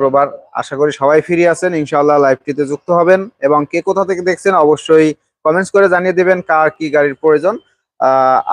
শুক্রবার। আশা করি সবাই ফিরে আছেন। ইনশাল্লাহ লাইভটিতে যুক্ত হবেন এবং কে কোথা থেকে দেখছেন অবশ্যই কমেন্টস করে জানিয়ে দেবেন কার কি গাড়ির প্রয়োজন।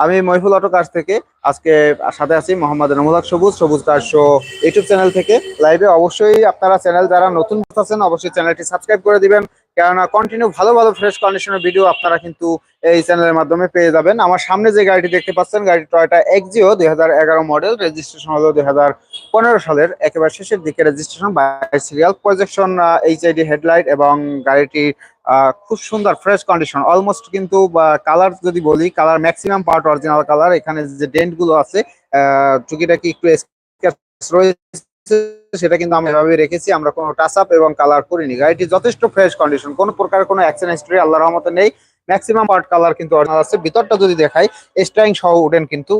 আমি মহিফুল অটো কার থেকে আজকে সাথে আছি মোহাম্মদ রহমদাক সবুজ সবুজ কার শো ইউটিউব চ্যানেল থেকে। লাইভে অবশ্যই আপনারা চ্যানেল যারা নতুন আছেন, অবশ্যই চ্যানেলটি সাবস্ক্রাইব করে দিবেন। কেননা কন্টিনিউ ভালো ভালো ফ্রেশ কন্ডিশনের ভিডিও আপনারা কিন্তু এই চ্যানেলের মাধ্যমে পেয়ে যাবেন। আমার সামনে যে গাড়িটি দেখতে পাচ্ছেন গাড়ি টয়টা এক্সিও দুই হাজার এগারো মডেল রেজিস্ট্রেশন হলো দুই হাজার পনেরো সালের, একেবারে শেষের দিকে registration by serial projection HID headlight এবং গাড়িটি খুব সুন্দর ফ্রেশ কন্ডিশন অলমোস্ট কিন্তু কালার যদি বলি colour maximum part original colour এখানে যে ডেন্টগুলো আছে টুকিটাকি একটু রয়েছে? সেটা কিন্তু আমরা এভাবে রেখেছি, আমরা কোনো টাচ আপ এবং কালার করিনি। গাড়িটি যথেষ্ট ফ্রেশ কন্ডিশন কোনো প্রকার কোনো অ্যাক্সিডেন্ট হিস্ট্রি আল্লাহর রহমতে নেই। ম্যাক্সিমাম পার্ট কালার কিন্তু অরিজিনাল আছে। ভিতরটা যদি দেখাই স্ট্রাইং সহ উডেন কিন্তু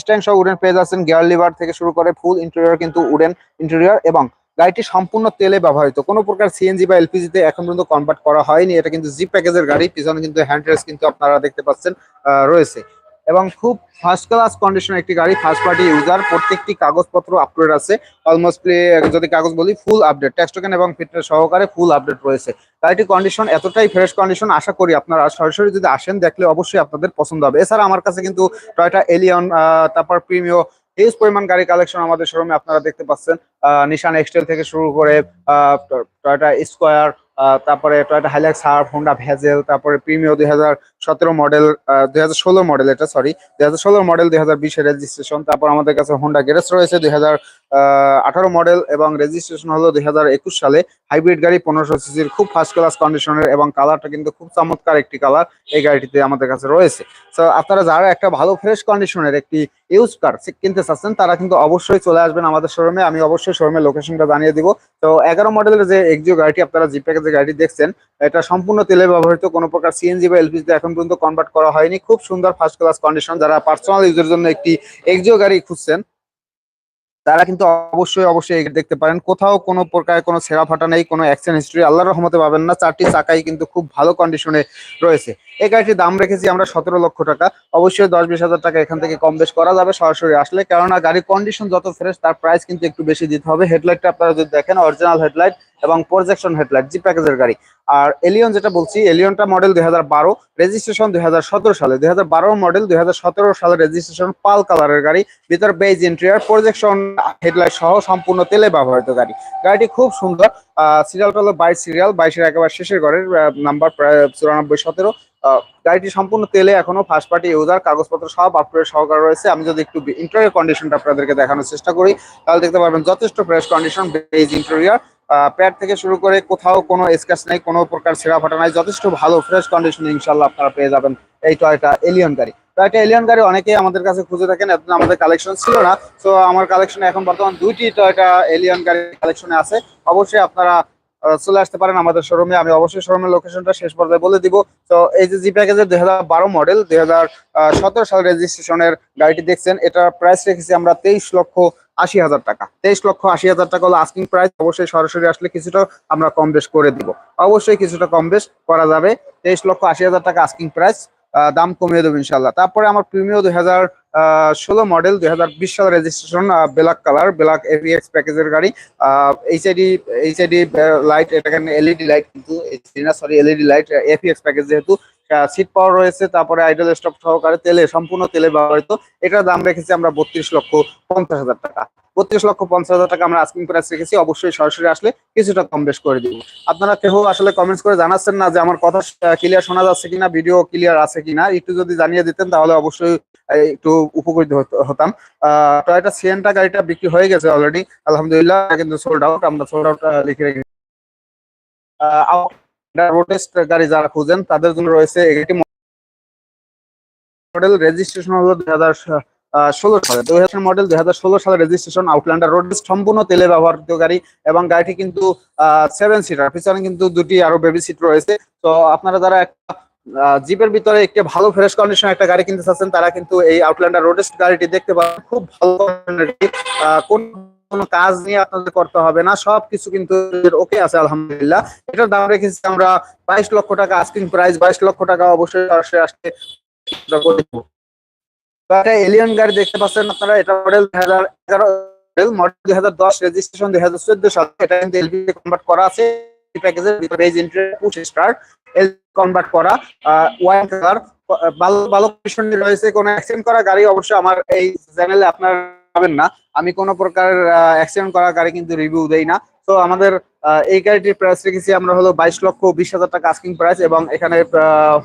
স্ট্রাইং সহ উডেন পেয়ে যাচ্ছেন গিয়ার লিভার থেকে শুরু করে ফুল ইন্টেরিয়র কিন্তু উডেন ইন্টেরিয়র এবং গাড়িটি সম্পূর্ণ তেলে ব্যবহৃত। কোনো প্রকার সিএনজি বা এলপিজি তে এখন পর্যন্ত কনভার্ট করা হয়নি। এটা কিন্তু জি প্যাকেজের গাড়ি, পিছনে কিন্তু হ্যান্ড কিন্তু আপনারা দেখতে পাচ্ছেন রয়েছে। এবং খুব ফার্স্ট ক্লাস কন্ডিশন একটি গাড়ি ফার্স্ট পার্টি ইউজার প্রত্যেকটি কাগজপত্র আপলোড আছে। অলমোস্ট যদি কাগজ বলি ফুল আপডেট ট্যাক্স টোকেন এবং ফিটনেস সহকারে ফুল আপডেট রয়েছে। গাড়িটির কন্ডিশন এতটাই ফ্রেশ কন্ডিশন আশা করি আপনারা সরাসরি যদি আসেন, দেখলে অবশ্যই আপনাদের পছন্দ হবে। এছাড়া আমার কাছে কিন্তু টয়টা এলিয়ন তারপর প্রিমিও হিউজ পরিমাণ গাড়ি কালেকশন আমাদের শোরুমে আপনারা দেখতে পাচ্ছেন। নিশান এক্সটেল থেকে শুরু করে টয়টা স্কোয়ার তারপরে টয়টা হাইলাক্স হার্ফ হোন্ডা ভেজেল তারপরে প্রিমিও দুই হাজার সতেরো মডেল দুই হাজার ষোলো মডেল এটা সরি দুই হাজার ষোলো মডেল দুই হাজার বিশের রেজিস্ট্রেশন তারপর আমাদের কাছে হোন্ডা গ্যারেজ রয়েছে, দুই হাজার আঠারো মডেল এবং রেজিস্ট্রেশন হলো দুই হাজার একুশ সালে। হাইব্রিড গাড়ি পনেরোশো সিসির খুব ফার্স্ট ক্লাস কন্ডিশনের এবং কালারটা কিন্তু খুব চমৎকার একটি কালার এই গাড়িটিতে আমাদের কাছে রয়েছে। তো আপনারা যারা একটা ভালো ফ্রেশ কন্ডিশনের একটি ইউজ কার কিনতে চাচ্ছেন, তারা কিন্তু অবশ্যই চলে আসবেন আমাদের শোরুমে আমি অবশ্যই শোরুমের লোকেশনটা জানিয়ে দিব। তো, এগারো মডেলের যে এক্সিও গাড়িটি, আপনারা জি প্যাকেজের গাড়িটি দেখছেন, এটা সম্পূর্ণ তেলে ব্যবহৃত, কোনো প্রকার সিএনজি বা এলপিজিতে এখন পর্যন্ত কনভার্ট করা হয়নি। খুব সুন্দর ফার্স্ট ক্লাস কন্ডিশন যারা পার্সোনাল ইউজের জন্য একটি এক্সিও গাড়ি খুঁজছেন, তারা কিন্তু অবশ্যই অবশ্যই দেখতে পারেন। কোথাও কোনো প্রকার কোনো ছেঁড়া ফাটা নেই, কোনো অ্যাক্সিডেন্ট হিস্ট্রি আল্লাহর রহমতে পাবেন না। চারটি চাকাই কিন্তু খুব ভালো কন্ডিশনে রয়েছে। এই গাড়িটির দাম রেখেছি আমরা সতেরো লক্ষ টাকা। অবশ্যই দশ বিশ হাজার টাকা এখান থেকে কম বেশ করা যাবে সরাসরি আসলে। কেননা গাড়ির কন্ডিশন যত ফ্রেশ তার প্রাইস কিন্তু একটু বেশি দিতে হবে। হেডলাইটটা আপনারা যদি দেখেন অরিজিনাল হেডলাইট এবং প্রজেকশন হেডলাইট জি প্যাকেজের গাড়ি। আর এলিয়ন যেটা বলছি এলিয়নটা মডেল দুই হাজার বারো রেজিস্ট্রেশন দুই হাজার সতেরো সালে। দুই হাজার বারো মডেল দুই হাজার সতেরো সালে রেজিস্ট্রেশন পাল কালারের গাড়ি, ভিতর বেজ ইন্টেরিয়ার প্রজেকশন হেডলাইট সহ সম্পূর্ণ তেলে ব্যবহৃত গাড়ি। গাড়িটি খুব সুন্দর। সিরিয়ালটা হলো বাইশ সিরিয়াল বাইশের একেবারে শেষের ঘরের নাম্বার প্রায় চুরানব্বই, সতেরো। গাড়িটি সম্পূর্ণ তেলে, এখনও ফার্স্ট পার্টি ইউজার কাগজপত্র সব আপডেট সহকারে রয়েছে। আমি যদি একটু ইন্টারিয়ার কন্ডিশনটা আপনাদেরকে দেখানোর চেষ্টা করি, তাহলে দেখতে পারবেন যথেষ্ট fresh condition beige interior pad থেকে শুরু করে কোথাও কোনো স্ক্র্যাচ নাই, কোনো প্রকার ছেঁড়া ফাটা নাই, যথেষ্ট ভালো ফ্রেশ কন্ডিশন ইনশাল্লাহ আপনারা পেয়ে যাবেন এই টয়টা এলিয়ন গাড়ি। টয়টা এলিয়ন গাড়ি অনেকেই আমাদের কাছে খুঁজে থাকেন এতদিন আমাদের কালেকশন ছিল না তো আমার কালেকশনে এখন বর্তমান দুইটি টয়টা এলিয়ন গাড়ি কালেকশনে আছে। অবশ্যই আপনারা চলে আসতে পারেন আমাদের শোরুমে আমি অবশ্যই শোরুমের লোকেশনটা শেষ পর্যায়ে বলে দিব। তো এই যে জি প্যাকেজের দুই হাজার বারো মডেল দুই হাজার সতেরো সাল রেজিস্ট্রেশনের গাড়িটি দেখছেন, এটার প্রাইস রেখেছি আমরা তেইশ লক্ষ আশি হাজার টাকা। তেইশ লক্ষ আশি হাজার টাকা হলো আস্কিং প্রাইস অবশ্যই সরাসরি আসলে কিছুটা আমরা কম বেশ করে দিব। অবশ্যই কিছুটা কম বেশ করা যাবে। তেইশ লক্ষ আশি হাজার টাকা আস্কিং প্রাইস দাম কমিয়ে দেবো ইনশাল্লাহ তারপরে আমার প্রিমিয় দুই হাজার ষোলো মডেল দুই হাজার বিশ সাল registration black colour black AVX প্যাকেজের গাড়ি। এইচআইডি এইচআইডি লাইট এটা এলইডি লাইট কিন্তু sorry LED light AVX package যেহেতু সিট পাওয়ার রয়েছে, তারপরে আইডল স্টপ সহকারে তেলে, সম্পূর্ণ তেলে ব্যবহৃত। এটার দাম রেখেছি আমরা বত্রিশ লক্ষ পঞ্চাশ হাজার টাকা। বত্রিশ লক্ষ পঞ্চাশ হাজার টাকা আমরা আস্কিং প্রাইস রেখেছি, অবশ্যই সরাসরি আসলে কিছুটা কম বেশ করে দিব। আপনারা কেউ আসলে কমেন্টস করে জানাচ্ছেন না যে আমার কথা ক্লিয়ার শোনা যাচ্ছে কিনা ভিডিও ক্লিয়ার আছে কিনা, একটু যদি জানিয়ে দিতেন তাহলে অবশ্যই একটু উপকৃত হত- হতাম। টয়টা সিএনটা গাড়িটা বিক্রি হয়ে গেছে অলরেডি আলহামদুলিল্লাহ, কিন্তু সোল্ড আউট আমরা সোল্ড আউট লিখে রেখেছি রোটেস্ট গাড়ি যারা খুঁজেন, তাদের জন্য রয়েছে এটি মডেল রেজিস্ট্রেশন হলো দুই হাজার ষোলো সালে। দুই হাজার মডেল দুই হাজার ষোলো সালে রেজিস্ট্রেশন আউটল্যান্ডার রোড সম্পূর্ণ তেলে ব্যবহৃত গাড়ি এবং গাড়িটি কিন্তু সেভেন সিটার পিছনে কিন্তু দুটি আরও বেবি সিট রয়েছে। তো আপনারা যারা একটা জিপের ভিতরে একটি ভালো ফ্রেশ কন্ডিশন একটা গাড়ি কিনতে চাচ্ছেন, তারা কিন্তু এই আউটল্যান্ডার রোডেস্ট গাড়িটি দেখতে পাবেন খুব ভালো কোন কোনো কাজ নিয়ে আপনাদের করতে হবে না, সবকিছু কিন্তু ওকে আছে, আলহামদুলিল্লাহ। এটার দাম রেখেছি আমরা বাইশ লক্ষ টাকা আস্কিং প্রাইস বাইশ লক্ষ টাকা অবশ্যই সরাসরি আসতে। একটা এলিয়ন গাড়ি দেখতে পাচ্ছেন আপনারা, এটা মডেল দুই হাজার এগারো মডেল মডেল দুই হাজার দশ রেজিস্ট্রেশন দুই হাজার চোদ্দ সালে এটা কিন্তু এলপিজি কনভার্ট করা আছে প্যাকেজের ভিতরে interior push start L convert করা ওয়াইন কালার ভালো ভালো রয়েছে। কোনো অ্যাক্সিডেন্ট করা গাড়ি অবশ্যই আমার এই চ্যানেলে আপনারা পাবেন না। আমি কোনো প্রকার অ্যাক্সিডেন্ট করা গাড়ি কিন্তু রিভিউ দেই না। তো আমাদের এই গাড়িটির প্রাইস রেখেছি আমরা হলো বাইশ লক্ষ বিশ হাজার টাকা আস্কিং প্রাইস এবং এখানে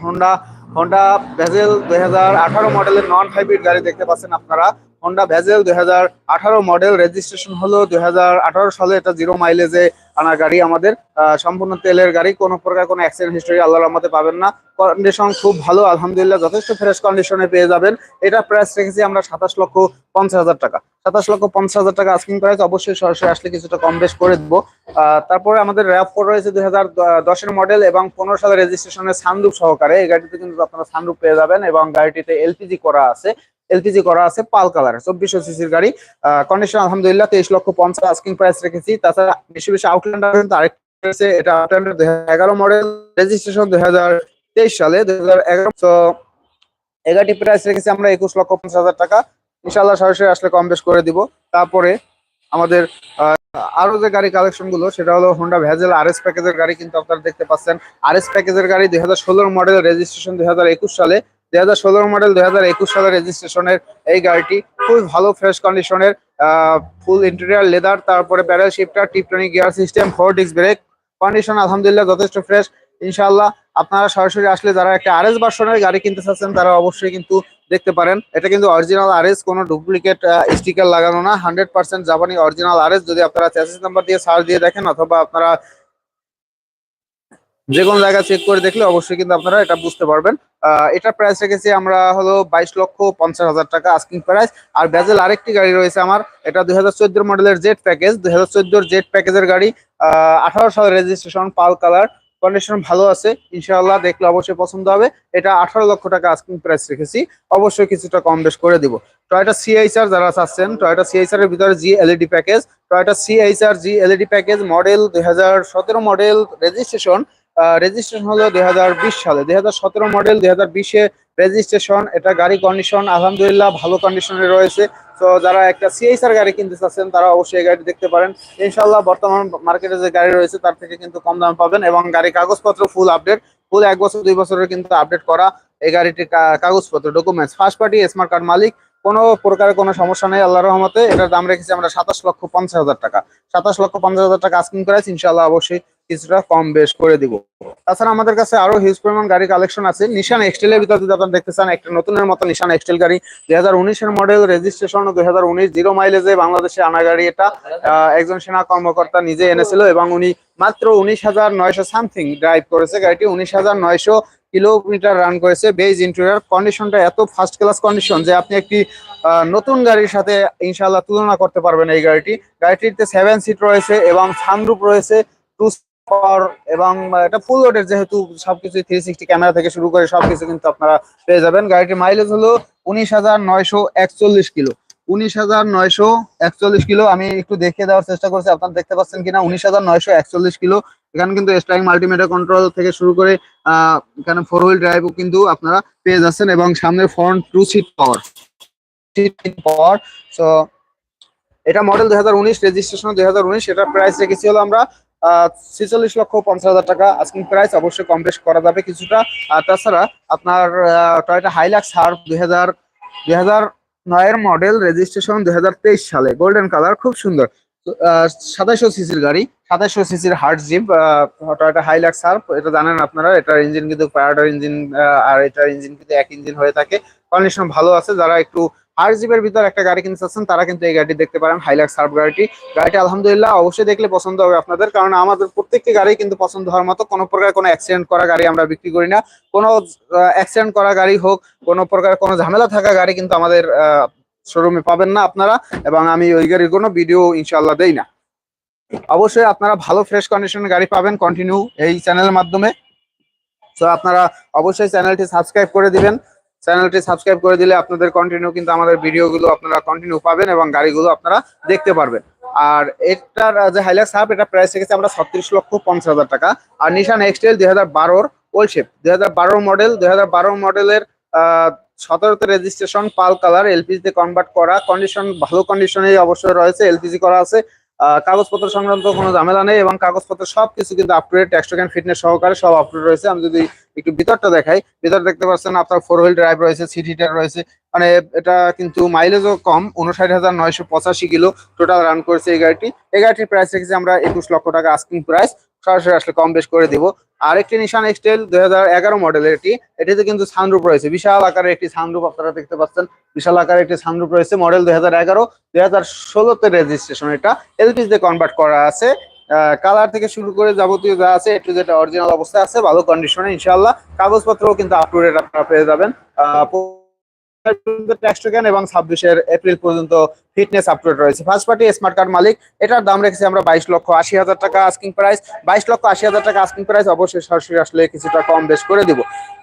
হোন্ডা হোন্ডা ভেজেল দুই হাজার আঠারো মডেলের নন হাইব্রিড গাড়ি দেখতে পাচ্ছেন আপনারা। হোন্ডা ভেজেল দুই হাজার আঠারো মডেল রেজিস্ট্রেশন হলো। দুই হাজার আঠারো সালে এটা জিরো মাইলেজে আনা গাড়ি আমাদের। সম্পূর্ণ তেলের গাড়ি, কোনো প্রকার কোনো অ্যাক্সিডেন্ট হিস্টোরি আল্লাহর রহমতে পাবেন না। কন্ডিশন খুব ভালো, আলহামদুলিল্লাহ, যথেষ্ট ফ্রেশ কন্ডিশনে পেয়ে যাবেন। এটা প্রাইস রেখেছি আমরা সাতাশ লক্ষ পঞ্চাশ হাজার টাকা। সাতাশ লক্ষ পঞ্চাশ হাজার টাকা আস্কিং প্রাইস অবশ্যই সরাসরি আসলে কিছুটা কম বেশ করে দেবো। তারপরে আমাদের র্যাপ ফোর রয়েছে দুই হাজার দশের মডেল এবং পনেরো সালের রেজিস্ট্রেশনের সানরুপ সহকারে। এই গাড়িতে কিন্তু আপনারা সানরুপ পেয়ে যাবেন এবং গাড়িটিতে এলপিজি করা আছে। এলপিজি করা আছে পাল কালার, চব্বিশশো সিসির গাড়ি। কন্ডিশন আলহামদুলিল্লাহ তেইশ লক্ষ পঞ্চাশ আস্কিং প্রাইস রেখেছি। তাছাড়া বেশি বেশি আউটল্যান্ডার কিন্তু আরেকটা এটা আউটল্যান্ডার দুই এগারো মডেল রেজিস্ট্রেশন দুই হাজার তেইশ সালে, দুই হাজার এগারো। এগারোটি প্রাইস রেখেছি আমরা একুশ লক্ষ পঞ্চাশ হাজার টাকা। ইনশাল্লাহ সরাসরি আসলে কম বেশ করে দিব। তারপরে আমাদের আরও যে গাড়ি কালেকশনগুলো, সেটা হলো হোন্ডা ভ্যাজেল আর এস প্যাকেজের গাড়ি কিন্তু আপনারা দেখতে পাচ্ছেন। আর এস প্যাকেজের গাড়ি দুই হাজার ষোলোর মডেল রেজিস্ট্রেশন দুই হাজার একুশ সালে। দুই হাজার ষোলোর মডেল দুই হাজার একুশ সালের রেজিস্ট্রেশনের এই গাড়িটি খুবই ভালো ফ্রেশ কন্ডিশনের ফুল ইন্টেরিয়ার লেদার তারপরে paddle shifter tiptronic gear system four disc brake condition আলহামদুলিল্লাহ যথেষ্ট ফ্রেশ ইনশাআল্লাহ আপনারা সরাসরি আসলে যারা একটা আরএস ভার্সনের গাড়ি কিনতে চাচ্ছেন, তারা অবশ্যই কিন্তু দেখতে পারেন। এটা কিন্তু অরিজিনাল আরএস কোনো ডুপ্লিকেট স্টিকার লাগানো না। হান্ড্রেড পার্সেন্ট জাপানি অরিজিনাল আরএস যদি আপনারা চ্যাসিস নাম্বার দিয়ে সার্চ দিয়ে দেখেন, অথবা আপনারা যে কোনো জায়গা চেক করে দেখলে অবশ্যই কিন্তু আপনারা এটা বুঝতে পারবেন। এটার প্রাইস রেখেছি আমরা হলো বাইশ লক্ষ পঞ্চাশ হাজার টাকা আস্কিং প্রাইস আর ব্যাজেল আরেকটি গাড়ি রয়েছে আমার, এটা দুই হাজার চোদ্দ মডেলের জেট প্যাকেজ দুই হাজার জেট প্যাকেজের গাড়ি আঠারো সালের রেজিস্ট্রেশন পাল কালার কন্ডিশন ভালো আছে, ইনশাআল্লাহ দেখলে অবশ্যই পছন্দ হবে। এটা আঠারো লক্ষ টাকা আস্কিং প্রাইস রেখেছি, অবশ্যই কিছুটা কম বেশ করে দিব। টয়টা সিআইসার যারা চাচ্ছেন টয়টা সিআইসার এর ভিতরে জি এলইডি প্যাকেজ টয়টা সিআইসার জি এলইডি প্যাকেজ মডেল দুই হাজার সতেরো মডেল রেজিস্ট্রেশন রেজিস্ট্রেশন হলো দুই সালে। দুই হাজার সতেরো মডেল দুই বিশে রেজিস্ট্রেশন এটা গাড়ি কন্ডিশন আলহামদুলিল্লাহ ভালো কন্ডিশনে রয়েছে। তো যারা একটা সিএইচআর গাড়ি কিনতে চাচ্ছেন, তারা অবশ্যই এই গাড়ি দেখতে পারেন। ইনশাল্লাহ বর্তমান মার্কেটে যে গাড়ি রয়েছে, তার থেকে কিন্তু কম দাম পাবেন এবং গাড়ি কাগজপত্র ফুল আপডেট ফুল এক বছর, দুই বছরের কিন্তু আপডেট করা এই গাড়িটির কাগজপত্র documents first party smart card মালিক, কোনো প্রকারের কোনো সমস্যা নেই আল্লাহ রহমতে। এটার দাম রেখেছি আমরা সাতাশ লক্ষ পঞ্চাশ হাজার টাকা। সাতাশ লক্ষ পঞ্চাশ হাজার টাকা আস্কিং প্রাইস ইনশাল্লাহ অবশ্যই কিছুটা কম বেশ করে দিব। তাছাড়া আমাদের কাছে আরও হিউজ পরিমাণ গাড়ি কালেকশন আছে। নিশান এক্সটেলের ভিতরে যদি আপনারা দেখতে চান, একটা নতুনের মতো নিশান এক্সটেল গাড়ি। দুই হাজার উনিশের মডেল রেজিস্ট্রেশন দুই হাজার উনিশ জিরো মাইলেজে বাংলাদেশে আনা গাড়ি এটা। একজন সেনা কর্মকর্তা নিজে এনেছিল এবং উনি মাত্র উনিশ হাজার নয়শো সামথিং ড্রাইভ করেছে। গাড়িটি উনিশ হাজার নয়শো কিলোমিটার রান করেছে। বেজ ইন্টেরিয়র কন্ডিশনটা এত ফার্স্ট ক্লাস কন্ডিশন যে আপনি একটি নতুন গাড়ির সাথে ইনশাল্লাহ তুলনা করতে পারবেন এই গাড়িটি। গাড়িটিতে সেভেন সিট রয়েছে এবং সানরুপ রয়েছে টু পাওয়ার এবং এটা ফুল লোডের যেহেতু সবকিছু থ্রি সিক্সটি ক্যামেরা থেকে শুরু করে সবকিছু কিন্তু আপনারা পেয়ে যাবেন। গাড়িটির মাইলেজ হলো উনিশ হাজার নয়শো একচল্লিশ কিলো। উনিশ হাজার নয়শো একচল্লিশ কিলো আমি একটু দেখিয়ে দেওয়ার চেষ্টা করছি, আপনারা দেখতে পাচ্ছেন কিনা? উনিশ হাজার নয়শো একচল্লিশ কিলো। এখানে কিন্তু স্টাইং মাল্টিমিটার কন্ট্রোল থেকে শুরু করে এখানে ফোর হুইল ড্রাইভও কিন্তু আপনারা পেয়ে যাচ্ছেন এবং সামনে front two seat power power so এটা মডেল দুই হাজার উনিশ রেজিস্ট্রেশন দুই হাজার উনিশ, এটার প্রাইস রেখেছি হলো আমরা ছেচল্লিশ লক্ষ পঞ্চাশ হাজার টাকা। আজকিং প্রাইস অবশ্যই কম করা যাবে কিছুটা। আর তাছাড়া আপনার টয়টা হাইলাক্স হার দুই হাজার নয়ের মডেল রেজিস্ট্রেশন দুই সালে। গোল্ডেন কালার খুব সুন্দর। সাতাইশো সিসির গাড়ি সাতাইশো সিসির হার্ট জিপ টয়টা হাইলাক্স হার এটা জানেন আপনারা, এটার ইঞ্জিন কিন্তু প্যারাডার ইঞ্জিন আর এটার ইঞ্জিন কিন্তু এক ইঞ্জিন হয়ে থাকে। কন্ডিশন ভালো আছে, যারা একটু হার্ট জিপের ভিতর একটা গাড়ি কিনতে চাচ্ছেন, তারা কিন্তু এই গাড়িটি দেখতে পারেন হাইলাক্স সার্ভ গাড়িটি। গাড়িটি আলহামদুলিল্লাহ অবশ্যই দেখলে পছন্দ হবে আপনাদের, কারণ আমাদের প্রত্যেকটি গাড়ি কিন্তু পছন্দ হওয়ার মতো, কোনো প্রকার কোনো অ্যাক্সিডেন্ট করা গাড়ি আমরা বিক্রি করি না। কোনো অ্যাক্সিডেন্ট করা গাড়ি হোক, কোনো প্রকার কোনো ঝামেলা থাকা গাড়ি কিন্তু আমাদের শোরুমে পাবেন না আপনারা, এবং আমি ওই গাড়ির কোনো ভিডিও ইনশাল্লাহ দেই না। অবশ্যই আপনারা ভালো ফ্রেশ কন্ডিশনের গাড়ি পাবেন কন্টিনিউ এই চ্যানেলের মাধ্যমে। তো আপনারা অবশ্যই চ্যানেলটি সাবস্ক্রাইব করে দিবেন। চ্যানেলটি সাবস্ক্রাইব করে দিলে আপনাদের কন্টিনিউ কিন্তু আমাদের ভিডিওগুলো আপনারা কন্টিনিউ পাবেন এবং গাড়িগুলো আপনারা দেখতে পারবেন। আর এটার যে হাইলাক্স হাব এটা প্রাইস রেখেছে আমরা ছত্রিশ লক্ষ পঞ্চাশ হাজার টাকা। আর নিশান এক্সটেল দুই হাজার বারোর ওল্ড শেপ দুই হাজার বারো মডেল দুই হাজার বারো মডেলের সতেরোতে রেজিস্ট্রেশন পাল কালার এলপিজি তে কনভার্ট করা কন্ডিশন ভালো কন্ডিশনে অবশ্যই রয়েছে এলপিজি করা আছে। কাগজপত্র সংক্রান্ত কোনো ঝামেলা নেই এবং কাগজপত্র সবকিছু কিন্তু আপ টু ফিটনেস সহকারে সব আপডেট রয়েছে। আমি যদি একটু ভিতরটা দেখাই, ভিতর দেখতে পাচ্ছেন আপনার ফোর হুইল ড্রাইভ রয়েছে সিট হিটার রয়েছে। মানে এটা কিন্তু মাইলেজও কম উনষাট হাজার নয়শো পঁচাশি কিলো টোটাল রান করেছে এই গাড়িটি। এই গাড়িটির প্রাইস রেখেছি আমরা একুশ লক্ষ টাকা আস্কিং প্রাইস সরাসরি আসলে কম বেশ করে দিব। আরেকটি নিশান এক্সটেল দুই হাজার এগারো মডেলের এটি। এটিতে কিন্তু সানরুপ রয়েছে। বিশাল আকারের একটি সানরুপ আপনারা দেখতে পাচ্ছেন। বিশাল আকারের একটি সানরুপ রয়েছে। মডেল দুই হাজার এগারো, দুই হাজার ষোলোতে রেজিস্ট্রেশন এটা। এলপিজিতে কনভার্ট করা আছে। কালার থেকে শুরু করে যাবতীয় যা আছে একটু যেটা অরিজিনাল অবস্থায় আছে। ভালো কন্ডিশনে ইনশাল্লাহ কাগজপত্রও কিন্তু আপ টু ডেট আপনারা পেয়ে যাবেন। এবং এপ্রিল পর্যন্ত ফিটনেস রয়েছে। ফার্স্ট পার্টি স্মার্ট কার্ড মালিক, এটার দাম রেখেছি আমরা বাইশ লক্ষ আশি হাজার টাকা আস্কিং বাইশ লক্ষ আশি হাজার টাকা আস্কিং প্রাইস অবশ্যই সরাসরি আসলে কিছুটা কম বেশ করে দিব।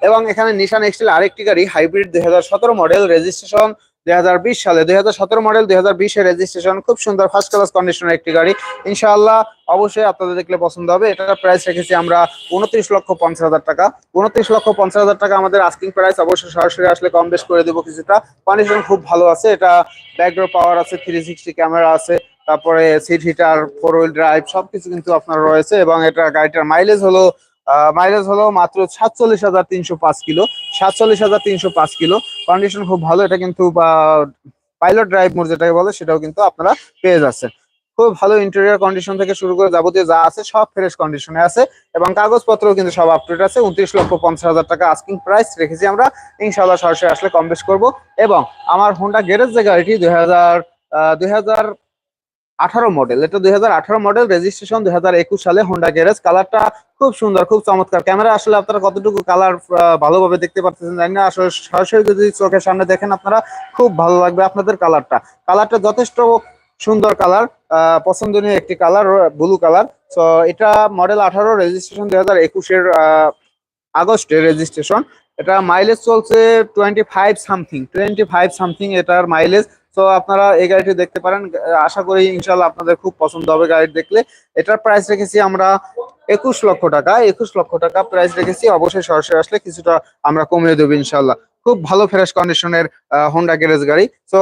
এবং এখানে নিশান এক্সটেল আরেকটি গাড়ি হাইব্রিড দুই হাজার সতেরো মডেল রেজিস্ট্রেশন দুই হাজার বিশ সালে, দুই মডেল দুই হাজার রেজিস্ট্রেশন খুব সুন্দর ফার্স্ট ক্লাস কন্ডিশনের একটি গাড়ি। ইনশাআল্লাহ অবশ্যই আপনাদের দেখলে পছন্দ হবে। এটার প্রাইস রেখেছি আমরা উনত্রিশ লক্ষ পঞ্চাশ হাজার টাকা। উনত্রিশ লক্ষ পঞ্চাশ হাজার টাকা আমাদের আস্কিং প্রাইস অবশ্যই সরাসরি আসলে কম বেশ করে দেবো কিছুটা। কন্ডিশন খুব ভালো আছে। এটা ব্যাকডোর পাওয়ার আছে থ্রি সিক্সটি ক্যামেরা আছে, তারপরে seat heater four wheel drive সবকিছু কিন্তু আপনার রয়েছে এবং এটা গাড়িটার মাইলেজ হলো মাইলেজ হলো মাত্র সাতচল্লিশ হাজার তিনশো পাঁচ কিলো। সাতচল্লিশ হাজার তিনশো পাঁচ কিলো। কন্ডিশন খুব ভালো, এটা কিন্তু পাইলট ড্রাইভ মোড যেটাকে বলে, সেটাও কিন্তু আপনারা পেয়ে যাচ্ছেন। খুব ভালো ইন্টেরিয়ার কন্ডিশন থেকে শুরু করে যাবতীয় যা আছে, সব ফ্রেশ কন্ডিশনে আছে। এবং কাগজপত্রও কিন্তু সব আপডেট আছে। উনত্রিশ লক্ষ পঞ্চাশ হাজার টাকা আস্কিং প্রাইস রেখেছি আমরা। ইনশাল্লাহ সরাসরি আসলে কম বেশ করব। এবং আমার হোন্ডা গ্যারেজ যে গাড়িটি, দুই হাজার দুই হাজার আঠারো মডেল এটা দুই হাজার আঠারো মডেল রেজিস্ট্রেশন দুই হাজার একুশ সালে হোন্ডা গ্যারেজ কালারটা খুব সুন্দর, খুব চমৎকার। ক্যামেরা আসলে আপনারা কতটুকু কালার ভালোভাবে দেখতে পারতেছেন জানি না। আসলে সরাসরি যদি চোখের সামনে দেখেন আপনারা, খুব ভালো লাগবে আপনাদের কালারটা কালারটা যথেষ্ট সুন্দর কালার পছন্দনীয় একটি কালার ব্লু কালার তো এটা মডেল আঠারো রেজিস্ট্রেশন দুই হাজার একুশের আগস্টে রেজিস্ট্রেশন এটা মাইলেজ চলছে twenty five something twenty five something এটার মাইলেজ তো আপনারা এই গাড়িটি দেখতে পারেন। আশা করি ইনশাল্লাহ আপনাদের খুব পছন্দ হবে গাড়ি দেখলে। এটার প্রাইস রেখেছি আমরা একুশ লক্ষ টাকা। একুশ লক্ষ টাকা প্রাইস রেখেছি। অবশ্যই সরাসরি আসলে কিছুটা আমরা কমিয়ে দেবো ইনশাল্লাহ খুব ভালো ফ্রেশ কন্ডিশনের হোন্ডা গ্যারেজ গাড়ি। তো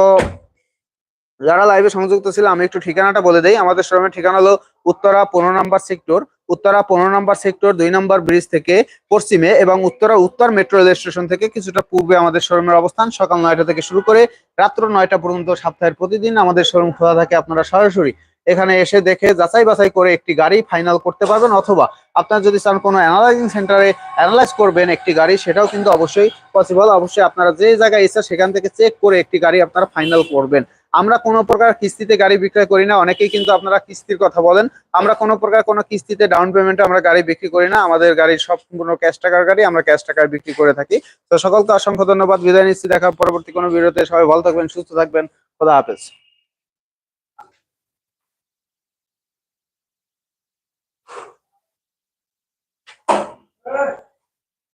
যারা লাইভে সংযুক্ত ছিল আমি একটু ঠিকানাটা বলে দেই। আমাদের শোরুমের ঠিকানা হলো উত্তরা পনেরো নাম্বার সেক্টর উত্তরা পনেরো নম্বর সেক্টর দুই নম্বর ব্রিজ থেকে পশ্চিমে এবং উত্তরা উত্তর মেট্রো রেল স্টেশন থেকে কিছুটা পূর্বে আমাদের শোরুমের অবস্থান। সকাল নয়টা থেকে শুরু করে রাত্র নয়টা পর্যন্ত সপ্তাহের প্রতিদিন আমাদের শোরুম খোলা থাকে আপনারা সরাসরি। এখানে এসে দেখে যাচাই বাছাই করে একটি গাড়ি ফাইনাল করতে পারবেন অথবা আপনার যদি চান কোনো অ্যানালাইজিং সেন্টারে অ্যানালাইজ করবেন একটি গাড়ি, সেটাও কিন্তু অবশ্যই পসিবল অবশ্যই আপনারা যে জায়গায় এসে সেখান থেকে চেক করে একটি গাড়ি আপনারা ফাইনাল করবেন। আমরা কোনো প্রকার কিস্তিতে গাড়ি বিক্রয় করি না, অনেকেই কিন্তু আপনারা কিস্তির কথা বলেন। আমরা কোনো প্রকার কোনো কিস্তিতে ডাউন পেমেন্টে আমরা গাড়ি বিক্রি করি না, আমাদের গাড়ির সম্পূর্ণ ক্যাশ টাকার গাড়ি আমরা ক্যাশ টাকায় বিক্রি করে থাকি। তো সকলকে অসংখ্য ধন্যবাদ, বিদায় নিচ্ছি, দেখা পরবর্তী কোনো ভিডিওতে, সবাই ভালো থাকবেন, সুস্থ থাকবেন, খোদা হাফেজ।